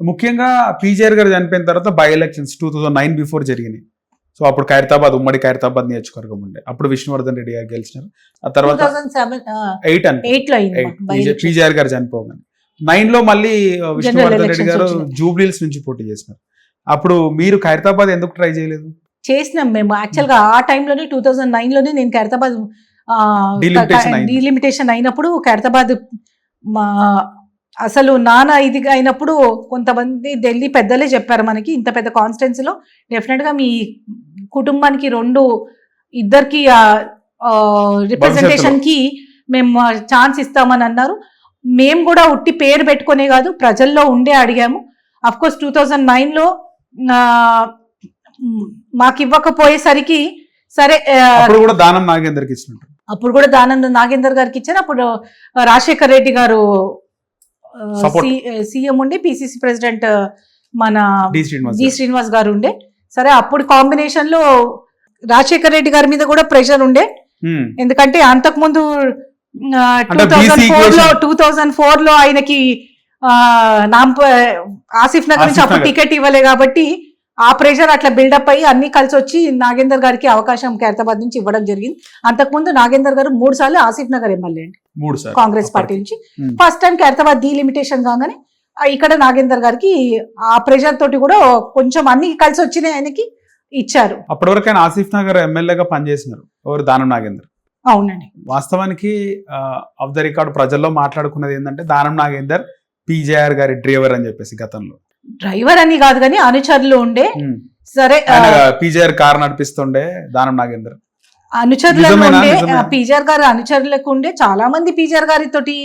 ముఖ్యంగా పీజీఆర్ గారు చనిపోయిన తర్వాత by elections two thousand nine before జరిగినాయి. సో అప్పుడు ఖైరతాబాద్ ఉమ్మడి ఖైరతాబాద్ నియోజకవర్గం ఉండే. అప్పుడు విష్ణువర్ధన్ రెడ్డి గారు గెలిచినారు. ఆ తర్వాత ఎయిట్ election. పీజీఆర్ గారు చనిపోగానే. నైన్లో మళ్ళీ విష్ణువర్ధన్ రెడ్డి గారు. జూబ్లీల్స్ నుంచి పోటీ చేసినారు. అప్పుడు మీరు ఖైరతాబాద్ ఎందుకు ట్రై చేయలేదు? చేసినాం మేము. యాక్చువల్గా ఆ టైంలోనే టూ థౌజండ్ నైన్లోనే నేను ఖైరతాబాద్. డీలిమిటేషన్ అయినప్పుడు ఖైరతాబాద్ మా అసలు నాన్న ఇది అయినప్పుడు కొంతమంది ఢిల్లీ పెద్దలే చెప్పారు మనకి ఇంత పెద్ద కాన్స్టిట్యున్సీలో డెఫినెట్గా మీ కుటుంబానికి రెండు ఇద్దరికి రిప్రజెంటేషన్కి మేము ఛాన్స్ ఇస్తామని అన్నారు. మేము కూడా ఉట్టి పేరు పెట్టుకునే కాదు ప్రజల్లో ఉండే అడిగాము. కోర్స్ టూ థౌజండ్ నైన్లో ఆ, మ్, మాకు ఇవ్వకపోయేసరికి సరే కూడా దానం నాగేందర్కి ఇచ్చినట్టు. అప్పుడు కూడా దానంద నాగేందర్ గారికి ఇచ్చారు. అప్పుడు రాజశేఖర్ రెడ్డి గారు. సీఎం ఉండి పిసిసి ప్రెసిడెంట్ మన జి. శ్రీనివాస్ గారు ఉండే సరే అప్పుడు కాంబినేషన్లో రాజశేఖర్ రెడ్డి గారి మీద కూడా ప్రెషర్ ఉండే. ఎందుకంటే అంతకుముందు టూ థౌజండ్ ఫోర్లో. టూ థౌజండ్ ఫోర్లో ఆయనకి ఆ, నాంప ఆసిఫ్ నగర్ నుంచి అప్పుడు. టికెట్ ఇవ్వలే కాబట్టి ఆ ప్రెషర్ అట్లా బిల్డప్ అయ్యి అన్ని కలిసి వచ్చి నాగేందర్ గారికి అవకాశం ఖైరతాబాద్ నుంచి ఇవ్వడం జరిగింది. అంతకుముందు నాగేందర్ గారు మూడు సార్లు ఆసిఫ్ నగర్ ఎమ్మెల్యే అండి. మూడు కాంగ్రెస్ పార్టీ నుంచి. ఫస్ట్ టైం ఖైరతాబాద్ డీలిమిటేషన్ కాగానే ఇక్కడ నాగేందర్ గారికి ఆ ప్రెషర్ తోటి కూడా కొంచెం అన్ని కలిసి వచ్చినాయి ఆయనకి ఇచ్చారు. అప్పటి వరకు ఆయన ఆసిఫ్ నగర్ ఎమ్మెల్యేగా పనిచేసినారు. ఎవరు? దానం నాగేందర్. అవునండి. వాస్తవానికి ఆఫ్ ద రికార్డ్ ప్రజల్లో మాట్లాడుకున్నది ఏంటంటే దానం నాగేందర్ పీజేఆర్ గారి డ్రైవర్ అని చెప్పేసి గతంలో. డ్రైవర్ అని కాదు కానీ అనుచరులు ఉండే. సరే పీజేఆర్ కార్ నడిపిస్తుండే దానం నాగేందర్ అనుచరులకు? ఉండే? పీజార్ గారు అనుచరులకు ఉండే చాలా మంది పీజార్ గారి తోటి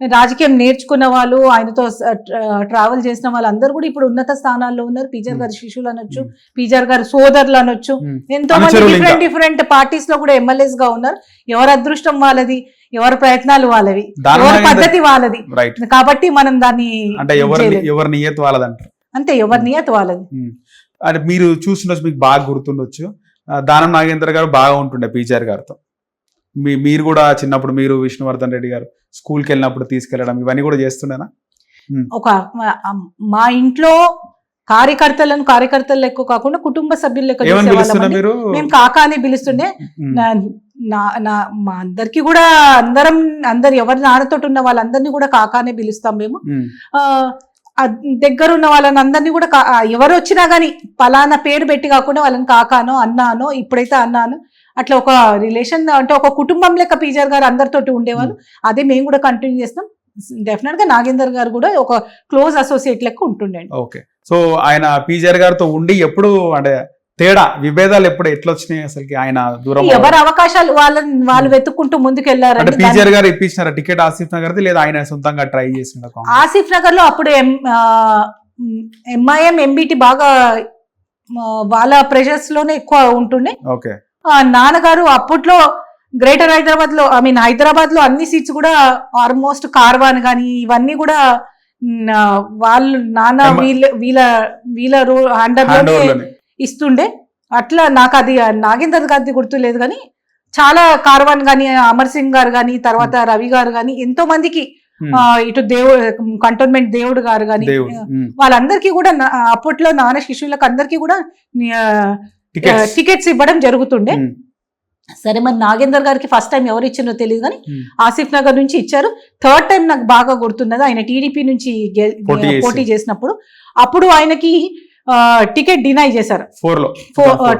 రాజకీయం నేర్చుకున్న వాళ్ళు ఆయనతో ట్రావెల్ చేసిన వాళ్ళు అందరూ కూడా ఇప్పుడు ఉన్నత స్థానాల్లో ఉన్నారు పీజార్. గారి శిష్యులు అనొచ్చు. పీజార్ గారి సోదరులు అనొచ్చు. ఎంతో మంది. డిఫరెంట్ డిఫరెంట్ పార్టీస్లో కూడా ఎమ్మెల్యేస్గా ఉన్నారు ఎవరి అదృష్టం వాళ్ళది ఎవరి ప్రయత్నాలు వాళ్ళవి ఎవరి పద్ధతి వాళ్ళది కాబట్టి మనం దాన్ని అంటే చేయలేం. ఎవరి నియత్ వాళ్ళదంటారు అంతే ఎవరి నియత వాళ్ళది. అంటే మీరు చూస్తుండొచ్చు మీకు బాగా గుర్తుండొచ్చు. దానం నాగేంద్ర గారు బాగా ఉంటుండే పీజీఆర్ గారితో. మీ మీరు కూడా చిన్నప్పుడు మీరు విష్ణువర్ధన్ రెడ్డి గారు స్కూల్కి వెళ్ళినప్పుడు తీసుకెళ్ళడం ఇవన్నీ కూడా చేస్తుండేనా? ఒక మా- ఇంట్లో కార్యకర్తలను కార్యకర్తలు లెక్క కాకుండా కుటుంబ సభ్యులు లెక్క. మీరు? మేము కాకా అని పిలుస్తుండే నా మా అందరికి కూడా అందరం అందరు ఎవరి నాన్నతోటి ఉన్న వాళ్ళందరినీ కూడా కాకానే పిలుస్తాం మేము. హ్మ్. ఆ, ఆ దగ్గర ఉన్న వాళ్ళని అందరినీ కూడా ఎవరు వచ్చినా గానీ పలానా పేరు పెట్టి కాకుండా వాళ్ళని కాకానో అన్నానో ఇప్పుడైతే అన్నాను. అట్లా ఒక రిలేషన్ అంటే ఒక కుటుంబం లెక్క పీజర్ గారు అందరితోటి ఉండేవాళ్ళు అదే మేము కూడా కంటిన్యూ చేస్తాం. డెఫినెట్గా నాగేందర్ గారు కూడా ఒక క్లోజ్ అసోసియేట్ లెక్క ఉంటుండే ఓకే. సో ఆయన పీజీఆర్ గారితో ఉండి ఎప్పుడు అంటే తేడా విభేదాలు ఎప్పుడు ఎట్లా వచ్చినాయి అసలుకి? ఆయన దూరం ఎవరి అవకాశాలు వాళ్ళని వాళ్ళు వెతుక్కుంటూ అంటే ముందుకెళ్ళారండి పీజీఆర్ గారు ఇప్పించినారా టికెట్ ఆసిఫ్ నగర్ది? లేదా ఆయన సొంతంగా ట్రై చేసిన ఆసిఫ్ నగర్లో అప్పుడు ఎంఐఎం ఎంబిటి బాగా వాళ్ళ ప్రెషర్స్లోనే ఎక్కువ ఉంటుండే. ఓకే. నాన్నగారు అప్పట్లో గ్రేటర్ హైదరాబాద్లో ఐ మీన్ హైదరాబాద్లో అన్ని సీట్స్ కూడా ఆల్మోస్ట్ కార్వాన్ కానీ ఇవన్నీ కూడా వాళ్ళు నాన్న వీళ్ళ వీళ్ళ వీళ్ళ హ్యాండర్ ఇస్తుండే అట్లా నాకు అది నాగేందర్ గారిది గుర్తు లేదు కానీ చాలా కార్వాన్ గాని అమర్ సింగ్ గారు గాని తర్వాత రవి గారు గాని ఎంతో మందికి ఇటు దేవుడు కంటోన్మెంట్ దేవుడు గారు గాని. వాళ్ళందరికీ కూడా అప్పట్లో నాన్న శిష్యులకు అందరికీ కూడా టికెట్స్ ఇవ్వడం జరుగుతుండే. సరే మరి నాగేందర్ గారికి ఫస్ట్ టైం ఎవరు ఇచ్చిందో తెలియదు కానీ. ఆసిఫ్ నగర్ నుంచి ఇచ్చారు థర్డ్ టైం నాకు బాగా గుర్తున్నది ఆయన టీడీపీ నుంచి. పోటీ చేసినప్పుడు అప్పుడు ఆయనకి టికెట్ డినై చేశారు. ఫోర్లో.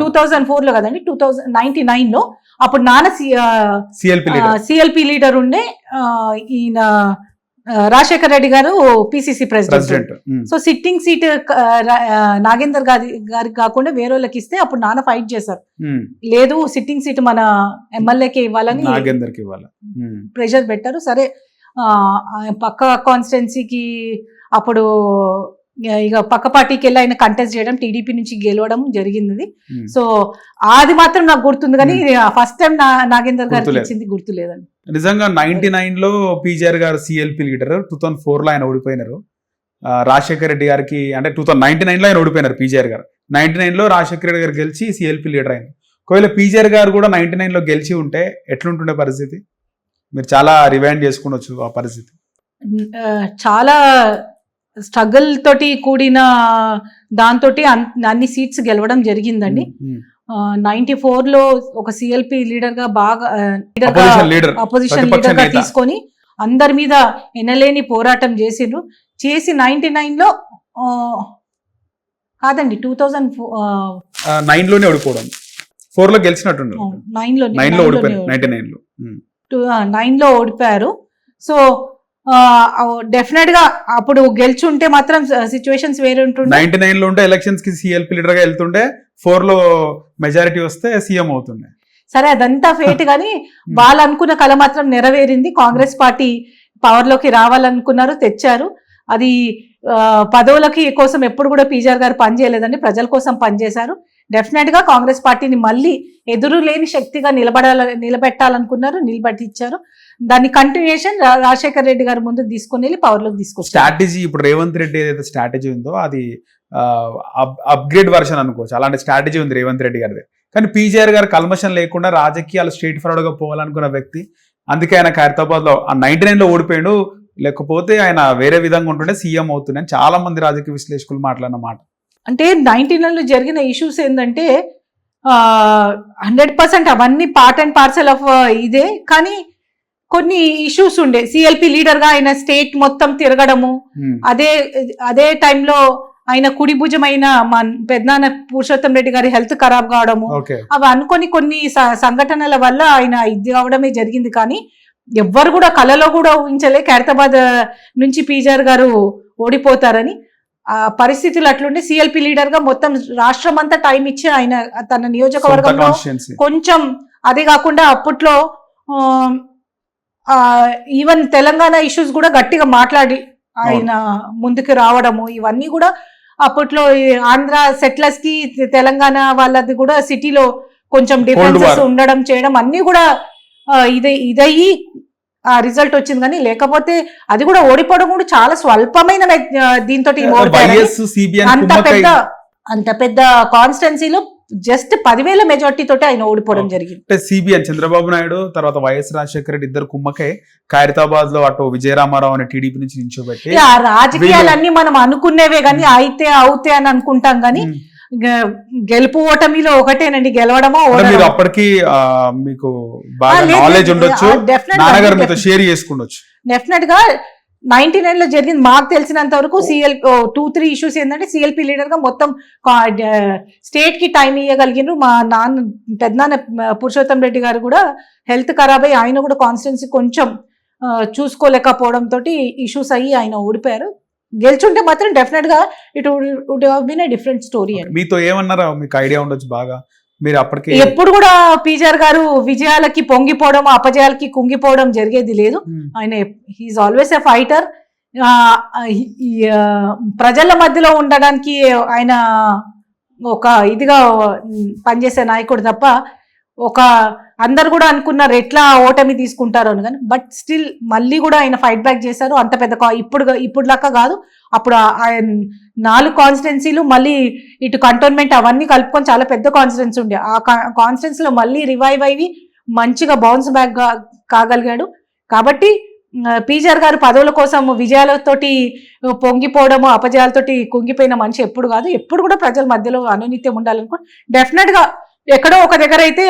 టూ థౌజండ్ ఫోర్లో కదండి టూ థౌజండ్ నైన్టీ నైన్లో అప్పుడు నాన్న సిఎల్పి లీడర్ సిఎల్పి లీడర్ ఉండే ఈయన రాజశేఖర్ రెడ్డి గారు PCC president so sitting seat Nagender గారి గారికి కాకుండా వేరే వాళ్ళకి ఇస్తే అప్పుడు నాన్న ఫైట్ చేశారు. లేదు సిట్టింగ్ సీట్ మన ఎమ్మెల్యేకి ఇవ్వాలని. ప్రెషర్ పెట్టారు. సరే పక్క కాన్స్టిట్యున్సీకి అప్పుడు ఇక పక్క పార్టీకి వెళ్ళి ఆయన కంటెస్ట్ చేయడం టీడీపీ నుంచి గెలవడం జరిగింది. హ్మ్. సో అది మాత్రం నాకు గుర్తుంది కానీ ఫస్ట్ టైం నాగేందర్ గుర్తులేదు. ఇచ్చింది గుర్తులేదండి. నిజంగా నైన్టీ నైన్లో పీజీఆర్ గారు సిఎల్పి లీడర్ టూ థౌసండ్ ఫోర్లో ఆయన ఓడిపోయినారు. రాజశేఖర్ రెడ్డి గారికి అంటే టూ థౌసండ్ నైన్టీ నైన్లో ఆయన ఓడిపోయినారు పీజీఆర్ గారు. నైన్టీ నైన్లో రాజశేఖర్ రెడ్డి గారు గెలిచి సిఎల్పి లీడర్ అయింది. ఒకవేళ పీజీఆర్ గారు కూడా నైన్టీ నైన్లో గెలిచి ఉంటే ఎట్లుంటుండే పరిస్థితి? మీరు చాలా రివైండ్ చేసుకునొచ్చు ఆ పరిస్థితి. చాలా స్ట్రగుల్ తోటి కూడిన దాంతో అన్ని సీట్స్ గెలవడం జరిగిందండి. నైన్టీ ఫోర్లో ఒక సిఎల్పి లీడర్గా బాగా లీడర్ అపోజిషన్ లీడర్గా. తీసుకొని అందరి మీద ఎనలేని పోరాటం చేసిండ్రు. చేసి నైన్టీ నైన్లో కాదండి టూ థౌజండ్ నైన్లోనే ఓడిపోవడం. ఫోర్లో గెలిచినట్టుండు నైన్లో నైన్లో ఓడిపోయారు. నైన్టీ నైన్లో. నైన్లో ఓడిపోయారు. సో డెఫినెట్గా అప్పుడు గెలుచుంటే మాత్రం సిచ్యువేషన్స్ వేరే ఉంటుండే. నైన్టీ నైన్లో ఉంటే ఎలక్షన్స్కి సిఎల్పి లీడర్గా వెళ్తుంటే ఫోర్లో మెజారిటీ వస్తే సీఎం అవుతుండే. సరే అదంతా ఫేట్ కానీ వాళ్ళు అనుకున్న కళ మాత్రం నెరవేరింది. కాంగ్రెస్ పార్టీ పవర్లోకి రావాలనుకున్నారు తెచ్చారు. అది పదవులకి కోసం ఎప్పుడు కూడా పీజార్ గారు పనిచేయలేదండి ప్రజల కోసం పనిచేశారు డెఫినెట్గా కాంగ్రెస్ పార్టీని మళ్ళీ ఎదురు లేని శక్తిగా నిలబడాల నిలబెట్టాలనుకున్నారు నిలబెట్టించారు దాని కంటిన్యూషన్ రాజశేఖర్ రెడ్డి గారు ముందు తీసుకుని వెళ్ళి పవర్లోకి తీసుకొచ్చారు. స్ట్రాటజీ ఇప్పుడు రేవంత్ రెడ్డి ఏదైతే స్ట్రాటజీ ఉందో అది అప్గ్రేడ్ వర్షన్ అనుకోవచ్చు. అలాంటి స్ట్రాటజీ ఉంది రేవంత్ రెడ్డి గారిది. కానీ పీజీఆర్ గారు కల్మషం లేకుండా రాజకీయాలు స్ట్రీట్ ఫార్వర్డ్గా పోవాలనుకున్న వ్యక్తి అందుకే ఆయన ఖైరతాబాద్లో ఆ నైన్టీ నైన్లో ఓడిపోయాడు. లేకపోతే ఆయన వేరే విధంగా ఉంటుండే సీఎం అవుతుండే అని చాలా మంది రాజకీయ విశ్లేషకులు మాట్లాడిన మాట. అంటే నైన్టీ లో జరిగిన ఇష్యూస్ ఏంటంటే హండ్రెడ్ పర్సెంట్ అవన్నీ పార్ట్ అండ్ పార్సల్ ఆఫ్ ఇదే. కానీ కొన్ని ఇష్యూస్ ఉండే. సిఎల్పి లీడర్గా ఆయన స్టేట్ మొత్తం తిరగడము. ఉమ్. అదే అదే టైంలో ఆయన కుడి భుజమైన మా పెద్దనాన్న పురుషోత్తం రెడ్డి గారి హెల్త్ ఖరాబ్ కావడము. అవి అనుకొని కొన్ని సంఘటనల వల్ల ఆయన ఇది అవడమే జరిగింది. కానీ ఎవ్వరు కూడా కలలో కూడా ఊహించలే ఖైరతాబాద్ నుంచి పీజార్ గారు ఓడిపోతారని. ఆ పరిస్థితులు అట్లుండి సిఎల్పి లీడర్గా మొత్తం రాష్ట్రం అంతా టైం ఇచ్చి ఆయన తన నియోజకవర్గంలో కొంచెం అదే కాకుండా అప్పట్లో ఈవెన్ తెలంగాణ ఇష్యూస్ కూడా గట్టిగా మాట్లాడి ఆయన ముందుకు రావడము ఇవన్నీ కూడా అప్పట్లో ఆంధ్ర సెటిలర్స్కి తెలంగాణ వాళ్ళది కూడా సిటీలో కొంచెం డిఫరెన్సెస్. ఉండడం చేయడం అన్ని కూడా ఇదే ఇదయ్యి ఆ రిజల్ట్ వచ్చింది కానీ లేకపోతే అది కూడా ఓడిపోవడం కూడా చాలా స్వల్పమైన దీంతో అంత పెద్ద అంత పెద్ద కాన్స్టెన్సీలో జస్ట్ పదివేల మెజార్టీ తోటి ఆయన ఓడిపోవడం. జరిగింది అంటే సిబిఎన్ చంద్రబాబు నాయుడు తర్వాత వైఎస్ రాజశేఖర రెడ్డి ఇద్దరు కుమ్మకే ఖైరతాబాద్లో అటు విజయరామారావు అనే టీడీపీ నుంచి నించోబెట్టి ఇక ఆ రాజకీయాలన్నీ మనం అనుకునేవే కానీ అయితే అవుతే అని అనుకుంటాం కానీ ఉమ్. గె- గెలుపు ఓటమిలో ఒకటేనండి గెలవడమా మీరు. అప్పటికి మీకు బాగా నాలెడ్జ్ ఉండొచ్చు నాన్నగారు మీతో. షేర్ చేసుకుండొచ్చు డెఫినెట్గా నైన్టీ నైన్లో జరిగింది. మాకు తెలిసినంత వరకు సిఎల్ టూ త్రీ ఇష్యూస్ ఏంటంటే సిఎల్పి లీడర్గా మొత్తం స్టేట్కి టైం ఇవ్వగలిగినారు మా నాన్న పెద్దనాన్న పురుషోత్తం రెడ్డి గారు కూడా హెల్త్ ఖరాబ్ అయ్యి ఆయన కూడా కాన్స్టిట్యున్సీ కొంచెం ఆ, చూసుకోలేకపోవడం తోటి ఇష్యూస్ అయ్యి ఆయన ఓడిపోయారు గెలుచుంటే మాత్రం డెఫినెట్గా it would been a different story మీతో ఏమన్నారా? మీకు ఐడియా ఉండొచ్చు బాగా. మీరు అప్పటికి ఎప్పుడు కూడా పీజార్ గారు విజయాలకి పొంగిపోవడం అపజయాలకి కుంగిపోవడం జరిగేది లేదు. ఆయన హీఈస్ ఆల్వేస్ ఎ ఫైటర్ ప్రజల మధ్యలో ఉండడానికి ఆయన ఒక ఇదిగా పనిచేసే నాయకుడు తప్ప ఒక అందరు కూడా అనుకున్నారు ఎట్లా ఓటమి తీసుకుంటారు అని కానీ బట్ స్టిల్ మళ్ళీ కూడా ఆయన ఫైట్ బ్యాక్ చేశారు. అంత పెద్ద ఇప్పుడు ఇప్పుడు లాగా కాదు. అప్పుడు ఆయన నాలుగు కాన్స్టిట్యున్సీలు మళ్ళీ ఇటు కంటోన్మెంట్ అవన్నీ కలుపుకొని చాలా పెద్ద కాన్స్టిట్యున్సీ ఉండే. ఆ కాన్స్టిట్యున్సీలో మళ్ళీ రివైవ్ అయ్యి మంచిగా బౌన్స్ బ్యాక్ కాగలిగాడు. కాబట్టి పీజర్ గారు పదవుల కోసం విజయాలతోటి పొంగిపోవడము అపజయాలతోటి కుంగిపోయిన మనిషి ఎప్పుడు కాదు. ఎప్పుడు కూడా ప్రజల మధ్యలో అనునిత్యం ఉండాలనుకో డెఫినెట్గా ఎక్కడో ఒక దగ్గర అయితే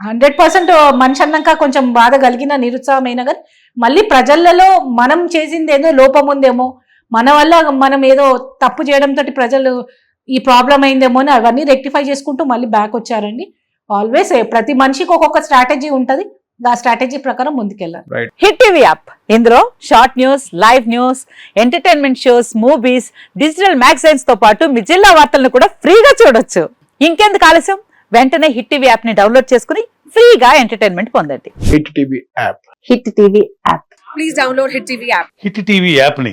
హండ్రెడ్ పర్సెంట్ మనిషి అన్నాక కొంచెం బాధ కలిగిన నిరుత్సాహమైన కానీ మళ్ళీ ప్రజలలో మనం చేసింది ఏదో లోపం ఉందేమో మన వల్ల మనం ఏదో తప్పు చేయడంతో ప్రజలు ఈ ప్రాబ్లం అయిందేమో అని అవన్నీ రెక్టిఫై చేసుకుంటూ మళ్ళీ బ్యాక్ వచ్చారండి. ఆల్వేస్ ప్రతి మనిషికి ఒక్కొక్క స్ట్రాటజీ ఉంటది. ఆ స్ట్రాటజీ ప్రకారం ముందుకెళ్ళాలి. హిట్ టీవీ యాప్ ఇందులో short news live news entertainment shows movies digital మ్యాగజైన్స్తో పాటు మీ జిల్లా వార్తలను కూడా ఫ్రీగా చూడొచ్చు. ఇంకెందుకు ఆలస్యం? వెంటనే హిట్ టీవీ యాప్ని డౌన్లోడ్ చేసుకుని ఫ్రీగా ఎంటర్టైన్మెంట్ పొందండి. Hit TV app Hit TV app please download Hit TV app. Hit TV యాప్ని